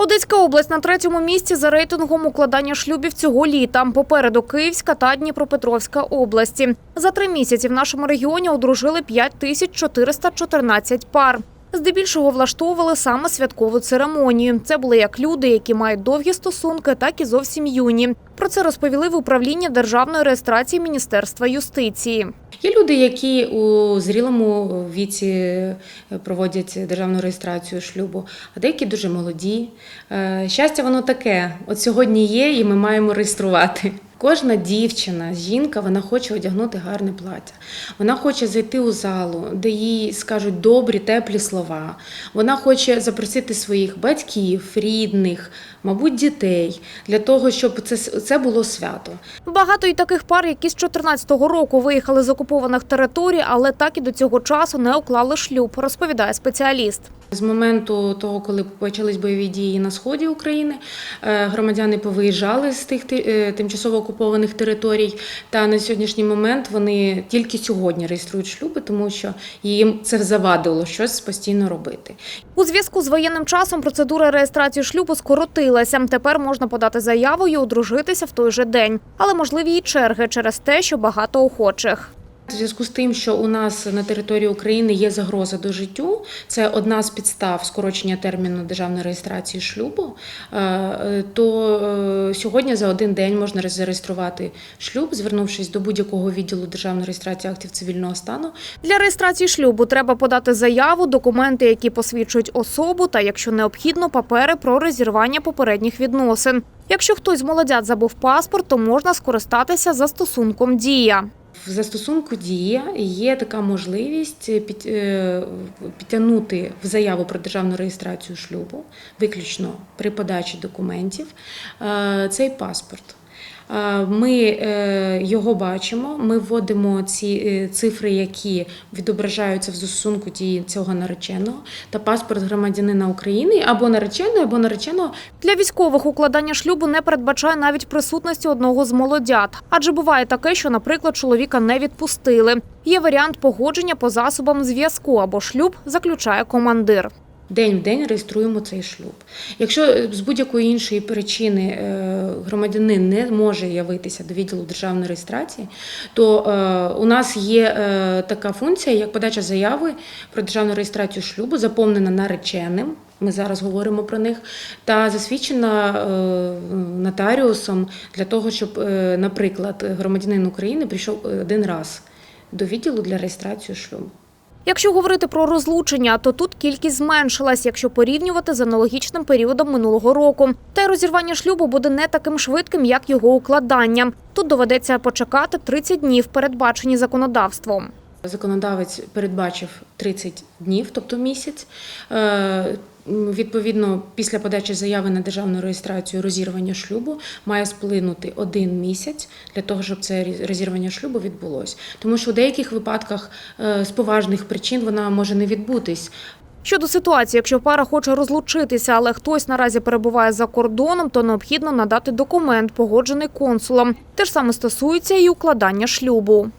Одеська область на третьому місці за рейтингом укладання шлюбів цього літа. Попереду Київська та Дніпропетровська області. За три місяці в нашому регіоні одружили 5414 пар. Здебільшого влаштовували саме святкову церемонію. Це були як люди, які мають довгі стосунки, так і зовсім юні. Про це розповіли в управлінні державної реєстрації Міністерства юстиції. Є люди, які у зрілому віці е, проводять державну реєстрацію шлюбу, а деякі дуже молоді. Е, Щастя, воно таке. От сьогодні є, і ми маємо реєструвати. Кожна дівчина, жінка, вона хоче одягнути гарне плаття. Вона хоче зайти у залу, де їй скажуть добрі, теплі слова. Вона хоче запросити своїх батьків, рідних, мабуть, дітей для того, щоб це, це було свято. Багато й таких пар, які з 14-го року виїхали з окупованих територій, але так і до цього часу не уклали шлюб, розповідає спеціаліст. З моменту того, коли почались бойові дії на сході України, е, громадяни повиїжджали з тих ти- е, тимчасово окупованих територій. Та на сьогоднішній момент вони тільки сьогодні реєструють шлюби, тому що їм це завадило щось постійно робити. У зв'язку з воєнним часом процедура реєстрації шлюбу скоротилася. Тепер можна подати заяву і одружитися в той же день. Але можливі і черги через те, що багато охочих. У зв'язку з тим, що у нас на території України є загроза до життю, це одна з підстав скорочення терміну державної реєстрації шлюбу. е, То е, сьогодні за один день можна зареєструвати шлюб, звернувшись до будь-якого відділу державної реєстрації актів цивільного стану. Для реєстрації шлюбу треба подати заяву, документи, які посвідчують особу, та якщо необхідно, папери про розірвання попередніх відносин. Якщо хтось з молодят забув паспорт, то можна скористатися застосунком Дія. В застосунку дія є така можливість е, підтягнути в заяву про державну реєстрацію шлюбу, виключно при подачі документів, е, цей паспорт. Е, Ми е, його бачимо, ми вводимо ці е, цифри, які відображаються в застосунку цього нареченого, та паспорт громадянина України або нареченої, або нареченого Для військових укладання шлюбу не передбачає навіть присутності одного з молодят, адже буває таке, що, наприклад, чоловіка не відпустили. Є варіант погодження по засобам зв'язку або шлюб заключає командир. День в день реєструємо цей шлюб. Якщо е, з будь-якої іншої причини е, громадянин не може явитися до відділу державної реєстрації, то е, у нас є така функція, як подача заяви про державну реєстрацію шлюбу, заповнена нареченим. Ми зараз говоримо про них, та засвідчена нотаріусом для того, щоб, наприклад, громадянин України прийшов один раз до відділу для реєстрації шлюбу. Якщо говорити про розлучення, то тут кількість зменшилась, якщо порівнювати з аналогічним періодом минулого року. Та й розірвання шлюбу буде не таким швидким, як його укладання. Тут доведеться почекати 30 днів, передбачені законодавством. Законодавець передбачив 30 днів, тобто місяць. Е, Відповідно, після подачі заяви на державну реєстрацію розірвання шлюбу має сплинути один місяць для того, щоб це розірвання шлюбу відбулося. Тому що у деяких випадках е, з поважних причин вона може не відбутись. Щодо ситуації, якщо пара хоче розлучитися, але хтось наразі перебуває за кордоном, то необхідно надати документ, погоджений консулом. Те ж саме стосується і укладання шлюбу.